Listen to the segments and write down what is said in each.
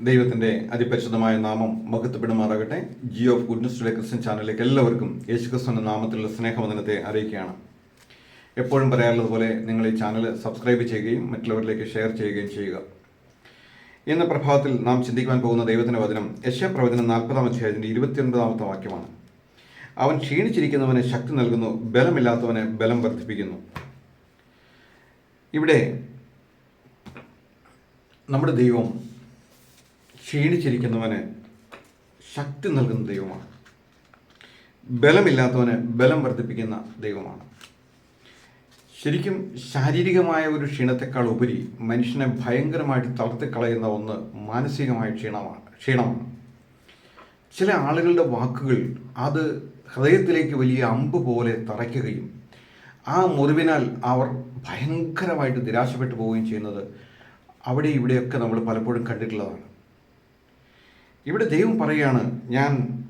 ദൈവത്തിന്റെ അതിപരിശുദ്ധമായ നാമം മഹത്വപ്പെടുമാറാകട്ടെ. Geo of goodness today Christian ചാനലിലേക്ക് എല്ലാവർക്കും യേശുക്രിസ്തുവിന്റെ നാമത്തിലുള്ള സ്നേഹവന്ദനത്തെ അറിയിക്കുകയാണ്. എപ്പോഴും പറയാറുള്ളതുപോലെ നിങ്ങൾ ഈ ചാനൽ സബ്സ്ക്രൈബ് ചെയ്യുകയും മറ്റുള്ളവരിലേക്ക് ഷെയർ ചെയ്യുകയും ചെയ്യുക. ഇന്ന് പ്രഭാതത്തിൽ നാം ചിന്തിക്കുവാൻ പോകുന്ന ദൈവത്തിന്റെ വചനം യശ പ്രവചനം നാൽപ്പതാം അധ്യായത്തിന്റെ ഇരുപത്തിയൊൻപതാമത്തെ വാക്യമാണ്. അവൻ ക്ഷീണിച്ചിരിക്കുന്നവന് ശക്തി നൽകുന്നു ബലമില്ലാത്തവന് ബലം വർദ്ധിപ്പിക്കുന്നു. ഇവിടെ നമ്മുടെ ദൈവം ക്ഷീണിച്ചിരിക്കുന്നവന് ശക്തി നൽകുന്ന ദൈവമാണ്. ബലമില്ലാത്തവന് ബലം വർദ്ധിപ്പിക്കുന്ന ദൈവമാണ്. ശരിക്കും ശാരീരികമായ ഒരു ക്ഷീണത്തെക്കാൾ ഉപരി മനുഷ്യനെ ഭയങ്കരമായിട്ട് തളർത്തിക്കളയുന്ന ഒന്ന് മാനസികമായ ക്ഷീണമാണ് ക്ഷീണമാണ്. ചില ആളുകളുടെ വാക്കുകൾ അത് ഹൃദയത്തിലേക്ക് വലിയ അമ്പ് പോലെ തറയ്ക്കുകയും ആ മുറിവിനാൽ അവർ ഭയങ്കരമായിട്ട് നിരാശപ്പെട്ടു പോവുകയും ചെയ്യുന്നത് അവിടെ ഇവിടെയൊക്കെ നമ്മൾ പലപ്പോഴും കണ്ടിട്ടുള്ളതാണ്. ഇവിടെ ദൈവം പറയുകയാണ് ഞാൻ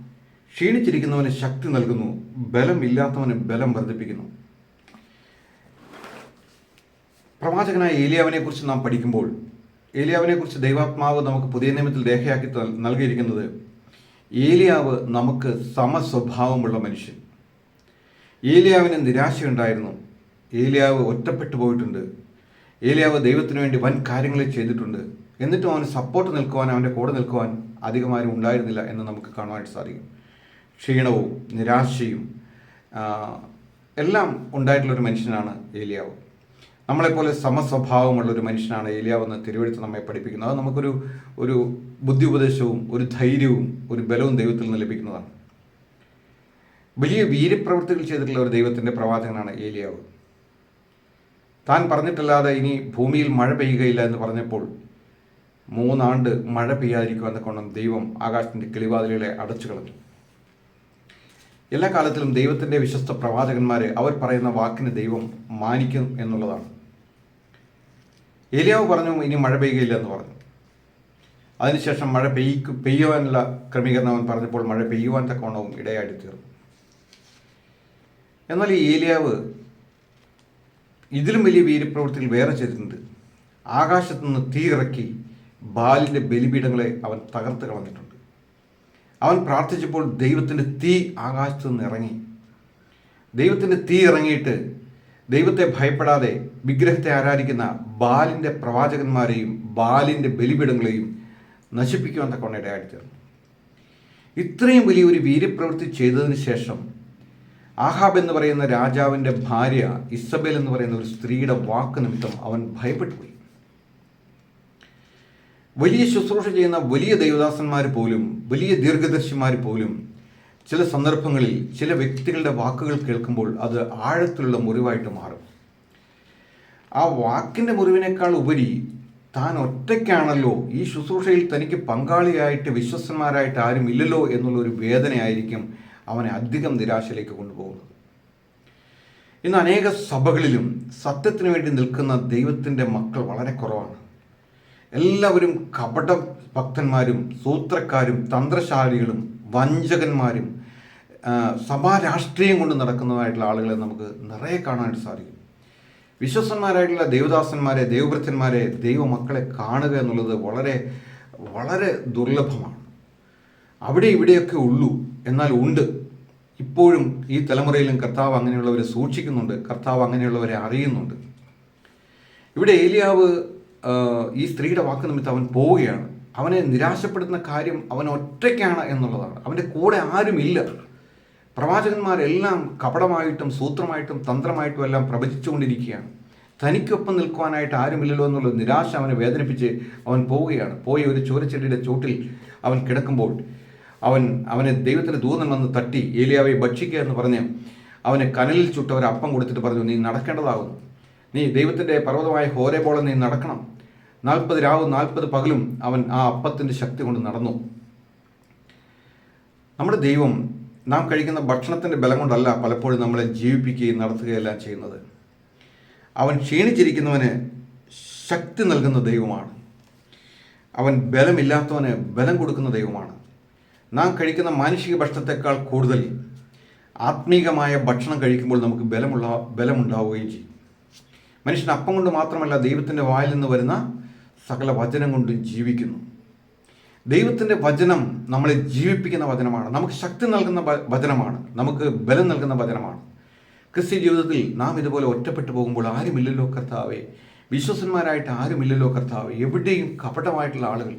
ക്ഷീണിച്ചിരിക്കുന്നവന് ശക്തി നൽകുന്നു ബലം ഇല്ലാത്തവന് ബലം വർദ്ധിപ്പിക്കുന്നു. പ്രവാചകനായ ഏലിയാവിനെ കുറിച്ച് നാം പഠിക്കുമ്പോൾ ഏലിയാവിനെ കുറിച്ച് ദൈവാത്മാവ് നമുക്ക് പുതിയ നിയമത്തിൽ രേഖയാക്കി നൽകിയിരിക്കുന്നത് ഏലിയാവ് നമുക്ക് സമസ്വഭാവമുള്ള മനുഷ്യൻ. ഏലിയാവിന് നിരാശയുണ്ടായിരുന്നു. ഏലിയാവ് ഒറ്റപ്പെട്ടു പോയിട്ടുണ്ട്. ഏലിയാവ് ദൈവത്തിന് വേണ്ടി വൻ കാര്യങ്ങൾ ചെയ്തിട്ടുണ്ട്. എന്നിട്ടും അവന് സപ്പോർട്ട് നിൽക്കുവാൻ അവന്റെ കൂടെ നിൽക്കുവാൻ അധികമാരും ഉണ്ടായിരുന്നില്ല എന്ന് നമുക്ക് കാണുവാനായിട്ട് സാധിക്കും. ക്ഷീണവും നിരാശയും എല്ലാം ഉണ്ടായിട്ടുള്ളൊരു മനുഷ്യനാണ് ഏലിയാവ്. നമ്മളെപ്പോലെ സമസ്വഭാവമുള്ളൊരു മനുഷ്യനാണ് ഏലിയാവ് എന്ന് തിരുവഴുത്ത് നമ്മെ പഠിപ്പിക്കുന്നത്. അത് നമുക്കൊരു ഒരു ബുദ്ധി ഉപദേശവും ഒരു ധൈര്യവും ഒരു ബലവും ദൈവത്തിൽ നിന്ന് ലഭിക്കുന്നതാണ്. വലിയ വീരപ്രവൃത്തികൾ ചെയ്തിട്ടുള്ള ഒരു ദൈവത്തിന്റെ പ്രവാചകനാണ് ഏലിയാവ്. താൻ പറഞ്ഞിട്ടല്ലാതെ ഇനി ഭൂമിയിൽ മഴ പെയ്യുകയില്ല എന്ന് പറഞ്ഞപ്പോൾ മൂന്നാണ്ട് മഴ പെയ്യാതിരിക്കുവാൻ കൊണ്ടും ദൈവം ആകാശത്തിന്റെ കിളിവാതിലുകളെ അടച്ചു കളഞ്ഞു. എല്ലാ കാലത്തിലും ദൈവത്തിന്റെ വിശ്വസ്ത പ്രവാചകന്മാരെ അവർ പറയുന്ന വാക്കിന് ദൈവം മാനിക്കും എന്നുള്ളതാണ്. ഏലിയാവ് പറഞ്ഞു ഇനി മഴ പെയ്യുകയില്ല എന്ന് പറഞ്ഞു. അതിനുശേഷം മഴ പെയ്യു പെയ്യുവാനുള്ള ക്രമീകരണം അവൻ പറഞ്ഞപ്പോൾ മഴ പെയ്യുവാൻ തക്കവണ്ണവും ഇടയായിട്ട് തീർന്നു. എന്നാൽ ഈ ഏലിയാവ് ഇതിലും വലിയ വീരപ്രവൃത്തികൾ വേറെ ചെയ്തിട്ടുണ്ട്. ആകാശത്തുനിന്ന് തീ ഇറക്കി ബാലിന്റെ ബലിപീഠങ്ങളെ അവൻ തകർത്ത് കളഞ്ഞിട്ടുണ്ട്. അവൻ പ്രാർത്ഥിച്ചപ്പോൾ ദൈവത്തിന്റെ തീ ആകാശത്തു നിന്ന് ഇറങ്ങി. ദൈവത്തിന്റെ തീ ഇറങ്ങിയിട്ട് ദൈവത്തെ ഭയപ്പെടാതെ വിഗ്രഹത്തെ ആരാധിക്കുന്ന ബാലിന്റെ പ്രവാചകന്മാരെയും ബാലിന്റെ ബലിപീഠങ്ങളെയും നശിപ്പിക്കുവാൻ തക്കവണ്ണ ഇടയായിട്ട് തീർന്നു. ഇത്രയും വലിയൊരു വീര്യപ്രവൃത്തി ചെയ്തതിന് ശേഷം ആഹാബ് എന്ന് പറയുന്ന രാജാവിന്റെ ഭാര്യ ഇസബേൽ എന്ന് പറയുന്ന ഒരു സ്ത്രീയുടെ വാക്ക് നിമിത്തം അവൻ ഭയപ്പെട്ടു പോയി. വലിയ ശുശ്രൂഷ ചെയ്യുന്ന വലിയ ദൈവദാസന്മാർ പോലും വലിയ ദീർഘദർശിമാർ പോലും ചില സന്ദർഭങ്ങളിൽ ചില വ്യക്തികളുടെ വാക്കുകൾ കേൾക്കുമ്പോൾ അത് ആഴത്തിലുള്ള മുറിവായിട്ട് മാറും. ആ വാക്കിന്റെ മുറിവിനേക്കാൾ ഉപരി താൻ ഒറ്റയ്ക്കാണല്ലോ ഈ ശുശ്രൂഷയിൽ തനിക്ക് പങ്കാളിയായിട്ട് വിശ്വസന്മാരായിട്ട് ആരും ഇല്ലല്ലോ എന്നുള്ള ഒരു വേദനയായിരിക്കും അവനെ അധികം നിരാശയിലേക്ക് കൊണ്ടുപോകുന്നത്. ഇന്ന് അനേക സഭകളിലും സത്യത്തിന് വേണ്ടി നിൽക്കുന്ന ദൈവത്തിന്റെ മക്കൾ വളരെ കുറവാണ്. എല്ലാവരും കപട ഭക്തന്മാരും സൂത്രക്കാരും തന്ത്രശാലികളും വഞ്ചകന്മാരും സഭാ രാഷ്ട്രീയം കൊണ്ട് നടക്കുന്നതായിട്ടുള്ള ആളുകളെ നമുക്ക് നിറയെ കാണാനായിട്ട് സാധിക്കും. വിശ്വസന്മാരായിട്ടുള്ള ദേവദാസന്മാരെ ദൈവവൃത്തന്മാരെ ദൈവമക്കളെ കാണുക എന്നുള്ളത് വളരെ വളരെ ദുർലഭമാണ്. അവിടെ ഇവിടെയൊക്കെ ഉള്ളൂ എന്നാൽ ഉണ്ട്. ഇപ്പോഴും ഈ തലമുറയിലും കർത്താവ് അങ്ങനെയുള്ളവരെ സൂക്ഷിക്കുന്നുണ്ട് കർത്താവ് അങ്ങനെയുള്ളവരെ അറിയുന്നുണ്ട്. ഇവിടെ ഏലിയാവ് ഈ സ്ത്രീയുടെ വാക്ക് നിമിത്തം അവൻ പോവുകയാണ്. അവനെ നിരാശപ്പെടുത്തുന്ന കാര്യം അവൻ ഒറ്റയ്ക്കാണ് എന്നുള്ളതാണ്. അവന്റെ കൂടെ ആരുമില്ല. പ്രവാചകന്മാരെല്ലാം കപടമായിട്ടും സൂത്രമായിട്ടും തന്ത്രമായിട്ടും എല്ലാം പ്രവചിച്ചുകൊണ്ടിരിക്കുകയാണ്. തനിക്കൊപ്പം നിൽക്കുവാനായിട്ട് ആരുമില്ലല്ലോ എന്നുള്ള നിരാശ അവനെ വേദനിപ്പിച്ച് അവൻ പോവുകയാണ്. പോയി ഒരു ചോരച്ചെടിയുടെ ചോട്ടിൽ അവൻ കിടക്കുമ്പോൾ അവൻ അവനെ ദൈവത്തിന്റെ ദൂതൻ വന്ന് തട്ടി ഏലിയാവെ ഭക്ഷിക്കുക എന്ന് പറഞ്ഞ് അവനെ കനലിൽ ചുട്ട ഒരു അപ്പം കൊടുത്തിട്ട് പറഞ്ഞു നീ നടക്കേണ്ടതാകുന്നു. നീ ദൈവത്തിന്റെ പർവതമായ ഹോരേബോളം നീ നടക്കണം. നാൽപ്പത് രാവും നാൽപ്പത് പകലും അവൻ ആ അപ്പത്തിന്റെ ശക്തി കൊണ്ട് നടന്നു. നമ്മുടെ ദൈവം നാം കഴിക്കുന്ന ഭക്ഷണത്തിന്റെ ബലം കൊണ്ടല്ല പലപ്പോഴും നമ്മളെ ജീവിപ്പിക്കുകയും നടത്തുകയെല്ലാം ചെയ്യുന്നത്. അവൻ ക്ഷീണിച്ചിരിക്കുന്നവന് ശക്തി നൽകുന്ന ദൈവമാണ്. അവൻ ബലമില്ലാത്തവന് ബലം കൊടുക്കുന്ന ദൈവമാണ്. നാം കഴിക്കുന്ന മാനുഷിക ഭക്ഷണത്തെക്കാൾ കൂടുതൽ ആത്മീകമായ ഭക്ഷണം കഴിക്കുമ്പോൾ നമുക്ക് ബലമുള്ള ബലമുണ്ടാവുകയും ചെയ്യും. മനുഷ്യൻ അപ്പം കൊണ്ട് മാത്രമല്ല ദൈവത്തിന്റെ വായിൽ നിന്ന് വരുന്ന സകല വചനം കൊണ്ടും ജീവിക്കുന്നു. ദൈവത്തിന്റെ വചനം നമ്മളെ ജീവിപ്പിക്കുന്ന വചനമാണ്. നമുക്ക് ശക്തി നൽകുന്ന വചനമാണ്. നമുക്ക് ബലം നൽകുന്ന വചനമാണ്. ക്രിസ്ത്യ ജീവിതത്തിൽ നാം ഇതുപോലെ ഒറ്റപ്പെട്ടു പോകുമ്പോൾ ആരുമില്ലല്ലോ കർത്താവേ. വിശ്വസന്മാരായിട്ട് ആരുമില്ലല്ലോ കർത്താവേ. എവിടെയും കപടമായിട്ടുള്ള ആളുകൾ.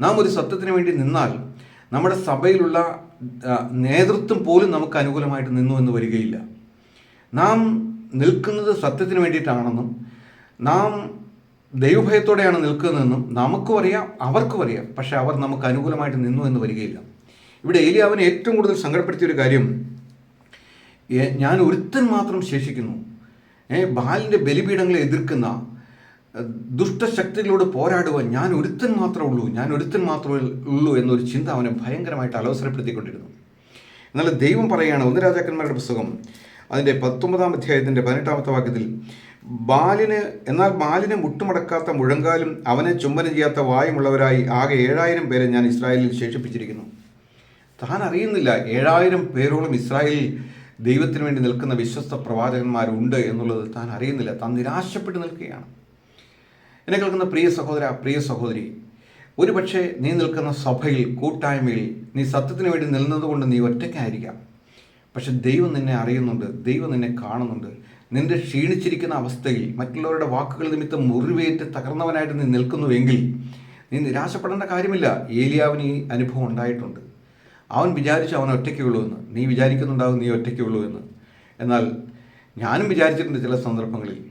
നാം ഒരു സത്യത്തിന് വേണ്ടി നിന്നാൽ നമ്മുടെ സഭയിലുള്ള നേതൃത്വം പോലും നമുക്ക് അനുകൂലമായിട്ട് നിന്നു എന്ന് വരികയില്ല. നാം നിൽക്കുന്നത് സത്യത്തിന് വേണ്ടിയിട്ടാണെന്നും നാം ദൈവഭയത്തോടെയാണ് നിൽക്കുന്നതെന്നും നമുക്കും അറിയാം അവർക്കും അറിയാം. പക്ഷെ അവർ നമുക്ക് അനുകൂലമായിട്ട് നിന്നു എന്ന് വരികയില്ല. ഇവിടെ ഏലിയാവിനെ ഏറ്റവും കൂടുതൽ സങ്കടപ്പെടുത്തിയ ഒരു കാര്യം ഞാൻ ഒരുത്തൻ മാത്രം ശേഷിക്കുന്നു. ബാലിന്റെ ബലിപീഠങ്ങളെ എതിർക്കുന്ന ദുഷ്ടശക്തികളോട് പോരാടുവാൻ ഞാൻ ഒരുത്തൻ മാത്രമേ ഉള്ളൂ ഞാൻ ഒരുത്തൻ മാത്രമേ ഉള്ളൂ എന്നൊരു ചിന്ത അവനെ ഭയങ്കരമായിട്ട് അലോസരപ്പെടുത്തിക്കൊണ്ടിരുന്നു. എന്നാൽ ദൈവം പറയുകയാണ് ഒന്ന് രാജാക്കന്മാരുടെ പുസ്തകം അതിന്റെ പത്തൊമ്പതാം അധ്യായത്തിന്റെ പതിനെട്ടാമത്തെ വാക്യത്തിൽ ബാലിന് എന്നാൽ ബാലിനെ മുട്ടുമടക്കാത്ത മുഴങ്കാലും അവനെ ചുംബനം ചെയ്യാത്ത വായുമുള്ളവരായി ആകെ ഏഴായിരം പേരെ ഞാൻ ഇസ്രായേലിൽ ശേഷിപ്പിച്ചിരിക്കുന്നു. താൻ അറിയുന്നില്ല ഏഴായിരം പേരോളം ഇസ്രായേലിൽ ദൈവത്തിന് വേണ്ടി നിൽക്കുന്ന വിശ്വസ്ത പ്രവാചകന്മാരുണ്ട് എന്നുള്ളത് താൻ അറിയുന്നില്ല. താൻ നിരാശപ്പെട്ട് നിൽക്കുകയാണ്. എന്നെ കേൾക്കുന്ന പ്രിയ സഹോദര പ്രിയ സഹോദരി ഒരുപക്ഷെ നീ നിൽക്കുന്ന സഭയിൽ കൂട്ടായ്മയിൽ നീ സത്യത്തിന് വേണ്ടി നിന്നതുകൊണ്ട് നീ ഒറ്റയ്ക്കായിരിക്കാം. പക്ഷെ ദൈവം നിന്നെ അറിയുന്നുണ്ട് ദൈവം നിന്നെ കാണുന്നുണ്ട്. നിന്റെ ക്ഷീണിച്ചിരിക്കുന്ന അവസ്ഥയിൽ മറ്റുള്ളവരുടെ വാക്കുകൾ നിമിത്തം മുറിവേറ്റ് തകർന്നവനായിട്ട് നീ നിൽക്കുന്നുവെങ്കിൽ നീ നിരാശപ്പെടേണ്ട കാര്യമില്ല. ഏലിയാവിന് ഈ അനുഭവം ഉണ്ടായിട്ടുണ്ട്. അവൻ വിചാരിച്ചു അവൻ ഒറ്റയ്ക്കുള്ളൂ എന്ന്. നീ വിചാരിക്കുന്നുണ്ടാവും നീ ഒറ്റയ്ക്കുള്ളൂ എന്ന്. എന്നാൽ ഞാനും വിചാരിച്ചിട്ടുണ്ട് ചില സന്ദർഭങ്ങളിൽ.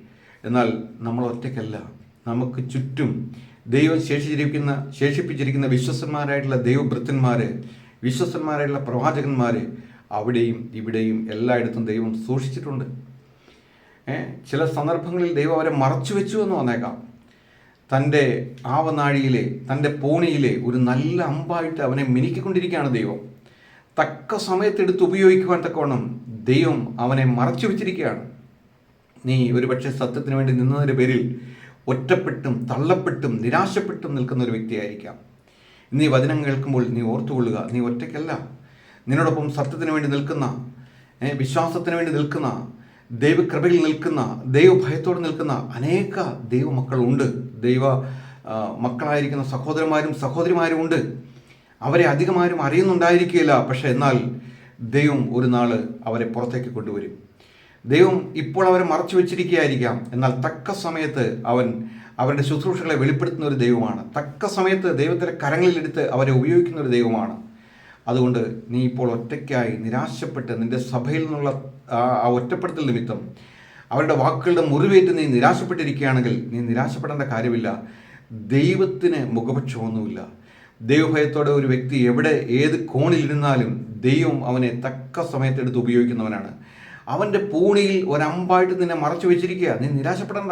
എന്നാൽ നമ്മൾ ഒറ്റയ്ക്കല്ല. നമുക്ക് ചുറ്റും ദൈവം ശേഷിച്ചിരിക്കുന്ന ശേഷിപ്പിച്ചിരിക്കുന്ന വിശ്വസന്മാരായിട്ടുള്ള ദൈവഭൃത്തന്മാർ വിശ്വസന്മാരായിട്ടുള്ള പ്രവാചകന്മാർ അവിടെയും ഇവിടെയും എല്ലായിടത്തും ദൈവം സൂക്ഷിച്ചിട്ടുണ്ട്. ചില സന്ദർഭങ്ങളിൽ ദൈവം അവരെ മറച്ചു വെച്ചു എന്ന് വന്നേക്കാം. തന്റെ ആവനാഴിയിലെ തന്റെ പോണിയിലെ ഒരു നല്ല അമ്പായിട്ട് അവനെ മിനുക്കിക്കൊണ്ടിരിക്കുകയാണ് ദൈവം. തക്ക സമയത്തെടുത്ത് ഉപയോഗിക്കുവാൻ തക്കവണ്ണം ദൈവം അവനെ മറച്ചു വെച്ചിരിക്കുകയാണ്. നീ ഒരുപക്ഷെ സത്യത്തിന് വേണ്ടി നിന്നതിന്റെ പേരിൽ ഒറ്റപ്പെട്ടും തള്ളപ്പെട്ടും നിരാശപ്പെട്ടും നിൽക്കുന്ന ഒരു വ്യക്തിയായിരിക്കാം. നീ വചനം കേൾക്കുമ്പോൾ നീ ഓർത്തുകൊള്ളുക നീ ഒറ്റയ്ക്കല്ല. നിന്നോടൊപ്പം സത്യത്തിന് വേണ്ടി നിൽക്കുന്ന വിശ്വാസത്തിന് വേണ്ടി നിൽക്കുന്ന ദൈവകൃപയിൽ നിൽക്കുന്ന ദൈവഭയത്തോടെ നിൽക്കുന്ന അനേക ദൈവമക്കളുണ്ട്. ദൈവ മക്കളായിരിക്കുന്ന സഹോദരന്മാരും സഹോദരിമാരും ഉണ്ട്. അവരെ അധികമാരും അറിയുന്നുണ്ടായിരിക്കുകയില്ല. പക്ഷെ എന്നാൽ ദൈവം ഒരു നാൾ അവരെ പുറത്തേക്ക് കൊണ്ടുവരും. ദൈവം ഇപ്പോൾ അവരെ മറച്ചു വെച്ചിരിക്കുകയായിരിക്കാം. എന്നാൽ തക്ക സമയത്ത് അവൻ അവരുടെ ശുശ്രൂഷകളെ വെളിപ്പെടുത്തുന്ന ഒരു ദൈവമാണ്. തക്ക സമയത്ത് ദൈവത്തിന്റെ കരങ്ങളിലെടുത്ത് അവരെ ഉപയോഗിക്കുന്ന ഒരു ദൈവമാണ്. അതുകൊണ്ട് നീ ഇപ്പോൾ ഒറ്റയ്ക്കായി നിരാശപ്പെട്ട് നിന്റെ സഭയിൽ നിന്നുള്ള ആ ഒറ്റപ്പെടുത്തൽ നിമിത്തം അവരുടെ വാക്കുകളുടെ മുറിവേറ്റ് നീ നിരാശപ്പെട്ടിരിക്കുകയാണെങ്കിൽ നീ നിരാശപ്പെടേണ്ട കാര്യമില്ല. ദൈവത്തിന് മുഖപക്ഷമൊന്നുമില്ല. ദൈവഭയത്തോടെ ഒരു വ്യക്തി എവിടെ ഏത് കോണിലിരുന്നാലും ദൈവം അവനെ തക്ക സമയത്തെടുത്ത് ഉപയോഗിക്കുന്നവനാണ്. അവന്റെ പൂണിയിൽ ഒരമ്പായിട്ട് നിന്നെ മറച്ചു വെച്ചിരിക്കുക. നീ നിരാശപ്പെടണ്ട.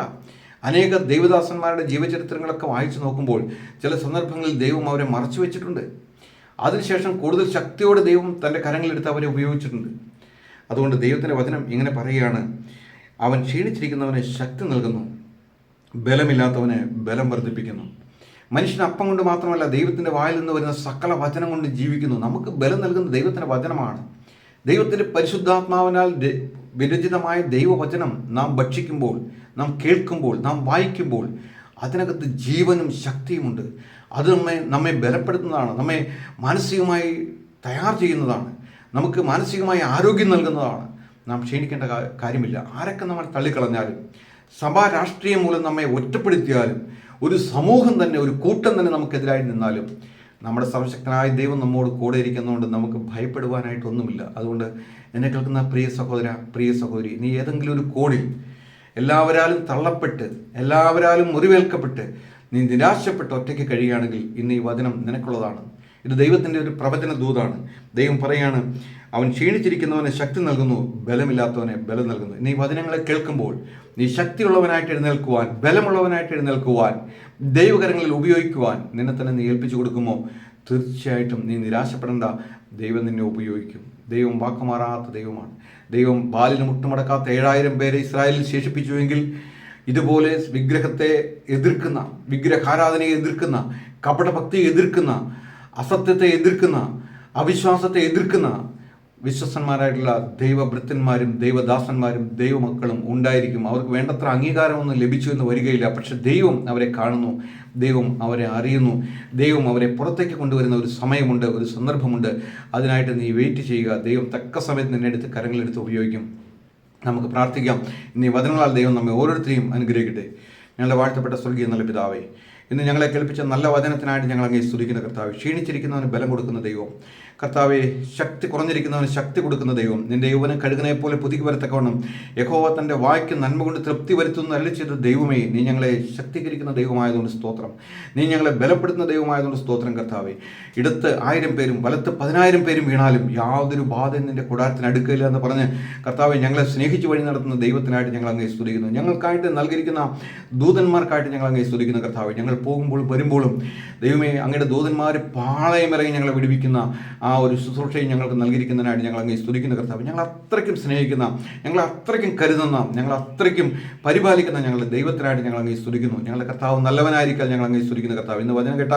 അനേക ദൈവദാസന്മാരുടെ ജീവചരിത്രങ്ങളൊക്കെ വായിച്ചു നോക്കുമ്പോൾ ചില സന്ദർഭങ്ങളിൽ ദൈവം അവരെ മറച്ചു വെച്ചിട്ടുണ്ട്. അതിനുശേഷം കൂടുതൽ ശക്തിയോടെ ദൈവം തന്റെ കരങ്ങളിലെടുത്ത് അവരെ ഉപയോഗിച്ചിട്ടുണ്ട്. അതുകൊണ്ട് ദൈവത്തിന്റെ വചനം ഇങ്ങനെ പറയുകയാണ് അവൻ ക്ഷീണിച്ചിരിക്കുന്നവന് ശക്തി നൽകുന്നു ബലമില്ലാത്തവന് ബലം വർദ്ധിപ്പിക്കുന്നു. മനുഷ്യൻ അപ്പം കൊണ്ട് മാത്രമല്ല ദൈവത്തിന്റെ വായിൽ നിന്ന് വരുന്ന സകല വചനം കൊണ്ട് ജീവിക്കുന്നു. നമുക്ക് ബലം നൽകുന്ന ദൈവത്തിന്റെ വചനമാണ്. ദൈവത്തിന്റെ പരിശുദ്ധാത്മാവിനാൽ വിരചിതമായ ദൈവവചനം നാം ഭക്ഷിക്കുമ്പോൾ നാം കേൾക്കുമ്പോൾ നാം വായിക്കുമ്പോൾ അതിനകത്ത് ജീവനും ശക്തിയുമുണ്ട് അത് നമ്മെ നമ്മെ ബലപ്പെടുത്തുന്നതാണ്. നമ്മെ മാനസികമായി തയ്യാർ ചെയ്യുന്നതാണ്. നമുക്ക് മാനസികമായി ആരോഗ്യം നൽകുന്നതാണ്. നാം ക്ഷീണിക്കേണ്ട കാര്യമില്ല. ആരൊക്കെ നമ്മൾ തള്ളിക്കളഞ്ഞാലും സഭാ രാഷ്ട്രീയം മൂലം നമ്മെ ഒറ്റപ്പെടുത്തിയാലും ഒരു സമൂഹം തന്നെ ഒരു കൂട്ടം തന്നെ നമുക്കെതിരായി നിന്നാലും നമ്മുടെ സർവശക്തനായ ദൈവം നമ്മോട് കൂടെ ഇരിക്കുന്നതുകൊണ്ട് നമുക്ക് ഭയപ്പെടുവാനായിട്ടൊന്നുമില്ല. അതുകൊണ്ട് എന്നെ കേൾക്കുന്ന പ്രിയ സഹോദര പ്രിയ സഹോദരി നീ ഏതെങ്കിലും ഒരു കോണിൽ എല്ലാവരാലും തള്ളപ്പെട്ട് എല്ലാവരാലും മുറിവേൽക്കപ്പെട്ട് നീ നിരാശപ്പെട്ട് ഒറ്റയ്ക്ക് കഴിയുകയാണെങ്കിൽ ഇന്ന് ഈ വചനം നിനക്കുള്ളതാണ്. ഇത് ദൈവത്തിന്റെ ഒരു പ്രവചന ദൂതാണ്. ദൈവം പറയാണ് അവൻ ക്ഷീണിച്ചിരിക്കുന്നവന് ശക്തി നൽകുന്നു ബലമില്ലാത്തവനെ ബലം നൽകുന്നു. നീ വചനങ്ങളെ കേൾക്കുമ്പോൾ നീ ശക്തിയുള്ളവനായിട്ട് എഴുന്നേൽക്കുവാൻ ബലമുള്ളവനായിട്ട് എഴുന്നേൽക്കുവാൻ ദൈവകരങ്ങളിൽ ഉപയോഗിക്കുവാൻ നിന്നെ തന്നെ നീ ഏൽപ്പിച്ചു കൊടുക്കുമോ? തീർച്ചയായിട്ടും നീ നിരാശപ്പെടേണ്ട. ദൈവം നിന്നെ ഉപയോഗിക്കും. ദൈവം വാക്കുമാറാത്ത ദൈവമാണ്. ദൈവം ബാലിന് മുട്ടുമടക്കാത്ത ഏഴായിരം പേരെ ഇസ്രായേലിൽ ശേഷിപ്പിച്ചുവെങ്കിൽ ഇതുപോലെ വിഗ്രഹത്തെ എതിർക്കുന്ന വിഗ്രഹാരാധനയെ എതിർക്കുന്ന കപടഭക്തിയെ എതിർക്കുന്ന അസത്യത്തെ എതിർക്കുന്ന അവിശ്വാസത്തെ എതിർക്കുന്ന വിശ്വസന്മാരായിട്ടുള്ള ദൈവഭൃത്യന്മാരും ദൈവദാസന്മാരും ദൈവമക്കളും ഉണ്ടായിരിക്കും. അവർക്ക് വേണ്ടത്ര അംഗീകാരമൊന്നും ലഭിച്ചു എന്ന് വരികയില്ല. പക്ഷെ ദൈവം അവരെ കാണുന്നു. ദൈവം അവരെ അറിയുന്നു. ദൈവം അവരെ പുറത്തേക്ക് കൊണ്ടുവരുന്ന ഒരു സമയമുണ്ട് ഒരു സന്ദർഭമുണ്ട്. അതിനായിട്ട് നീ വെയിറ്റ് ചെയ്യുക. ദൈവം തക്ക സമയത്ത് നിന്നെ എടുത്ത് കരങ്ങളെടുത്ത് ഉപയോഗിക്കും. നമുക്ക് പ്രാർത്ഥിക്കാം. നീ വചനങ്ങളാൽ ദൈവം നമ്മെ ഓരോരുത്തരെയും അനുഗ്രഹിക്കട്ടെ. ഞങ്ങളുടെ വാഴ്ത്തപ്പെട്ട സ്വർഗീയ നല്ല പിതാവേ ഇന്ന് ഞങ്ങളെ കേൾപ്പിച്ച നല്ല വചനത്തിനായിട്ട് ഞങ്ങൾ അങ്ങേ സ്തുതിക്കുന്ന കർത്താവ്. ക്ഷീണിച്ചിരിക്കുന്നവന് ബലം കൊടുക്കുന്ന ദൈവം. കർത്താവെ ശക്തി കുറഞ്ഞിരിക്കുന്നവന് ശക്തി കൊടുക്കുന്ന ദൈവം. നിന്റെ യൗവനം കഴുകനെ പോലെ പുതുക്കി വരത്തക്കവണ്ണം യഹോവ തന്റെ വായ്ക്ക് നന്മ കൊണ്ട് തൃപ്തി വരുത്തുന്ന അല്ല ചെയ്ത ദൈവമേ നീ ഞങ്ങളെ ശക്തീകരിക്കുന്ന ദൈവമായതുകൊണ്ട് സ്തോത്രം. നീ ഞങ്ങളെ ബലപ്പെടുത്തുന്ന ദൈവമായതുകൊണ്ട് സ്തോത്രം കർത്താവെ. ഇടത്ത് ആയിരം പേരും വലത്ത് പതിനായിരം പേരും വീണാലും യാതൊരു ബാധയും നിന്റെ കൂടാരത്തിന് അടുക്കില്ല എന്ന് പറഞ്ഞ് കർത്താവെ ഞങ്ങളെ സ്നേഹിച്ച് വഴി നടത്തുന്ന ദൈവത്തിനായിട്ട് ഞങ്ങൾ അങ്ങേ സ്തുതിക്കുന്നു. ഞങ്ങൾക്കായിട്ട് നൽകിയിരിക്കുന്ന ദൂതന്മാർക്കായിട്ട് ഞങ്ങൾ അങ്ങേ സ്തുതിക്കുന്നു കർത്താവെ. ഞങ്ങൾ പോകുമ്പോൾ വരുമ്പോഴും ദൈവമേ അങ്ങയുടെ ദൂതന്മാർ പാളയമിറങ്ങി ഞങ്ങളെ വിടുവിക്കുന്ന ആ ഒരു ശുശ്രൂഷയും ഞങ്ങൾക്ക് നൽകിയിരിക്കുന്നതിനായിട്ട് ഞങ്ങൾ അങ്ങ് സ്തുതിക്കുന്ന കർത്താവ്. ഞങ്ങൾ അത്രയ്ക്കും സ്നേഹിക്കുന്ന ഞങ്ങൾ അത്രയ്ക്കും കരുതുന്ന ഞങ്ങൾ അത്രയ്ക്കും പരിപാലിക്കുന്ന ഞങ്ങളുടെ ദൈവത്തിനായിട്ട് ഞങ്ങൾ അങ്ങ് സ്തുതിക്കുന്നു. ഞങ്ങളുടെ കർത്താവ് നല്ലവനായിരിക്കാൻ ഞങ്ങൾ അങ്ങ് സ്തുതിക്കുന്ന കർത്താവ്. ഇന്ന് വചനം കേട്ട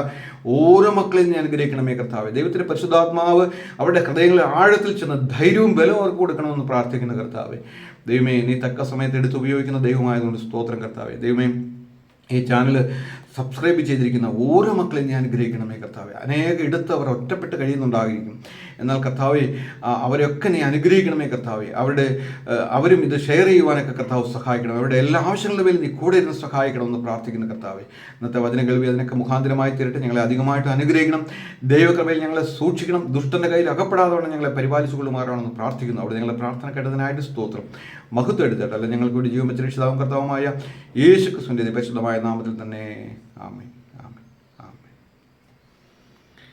ഓരോ മക്കളെയും ഞാൻ അനുഗ്രഹിക്കണമേ കർത്താവ്. ദൈവത്തിന്റെ പരിശുദ്ധാത്മാവ് അവരുടെ ഹൃദയങ്ങളിൽ ആഴത്തിൽ ചെന്ന് ധൈര്യവും ബലവും അവർക്ക് കൊടുക്കണമെന്ന് പ്രാർത്ഥിക്കുന്ന കർത്താവ്. ദൈവമേ നീ തക്ക സമയത്ത് എടുത്ത് ഉപയോഗിക്കുന്ന ദൈവമായതുകൊണ്ട് സ്തോത്രം കർത്താവേ. ദൈവമേ ഈ ചാനൽ സബ്സ്ക്രൈബ് ചെയ്തിരിക്കുന്ന ഓരോ മക്കളെയും ഞാൻ അനുഗ്രഹിക്കണമേ കർത്താവെ. അനേക എടുത്ത് അവർ ഒറ്റപ്പെട്ട് കഴിയുന്നുണ്ടായിരിക്കും. എന്നാൽ കർത്താവെ അവരെയൊക്കെ നീ അനുഗ്രഹിക്കണമേ കർത്താവെ. അവരുടെ അവരും ഇത് ഷെയർ ചെയ്യുവാനൊക്കെ കർത്താവ് സഹായിക്കണം. അവരുടെ എല്ലാ ആവശ്യങ്ങളുടെ മേലും നീ കൂടെ ഇരുന്ന് സഹായിക്കണമെന്ന് പ്രാർത്ഥിക്കുന്ന കർത്താവെ. ഇന്നത്തെ വചന കേൾവി അതിനൊക്കെ മുഖാന്തരമായി തീരട്ടെ. ഞങ്ങളെ അധികമായിട്ട് അനുഗ്രഹിക്കണം. ദൈവകൃപയിൽ ഞങ്ങളെ സൂക്ഷിക്കണം. ദുഷ്ടന്റെ കയ്യിൽ അകപ്പെടാതെ ഞങ്ങളെ പരിപാലിച്ചു കൊള്ളുമാറാണെന്ന് പ്രാർത്ഥിക്കുന്നു. അവിടെ ഞങ്ങളെ പ്രാർത്ഥന കേട്ടതിനായിട്ട് സ്തോത്രം. മഹത്വം എടുത്തിട്ടല്ല ഞങ്ങൾക്ക് വേണ്ടി ജീവൻ വെച്ച രക്ഷിതാവും കർത്താവുമായ യേശു ക്രിസ്തുവിന്റെ പരിശുദ്ധമായ നാമത്തിൽ തന്നെ. ആമേ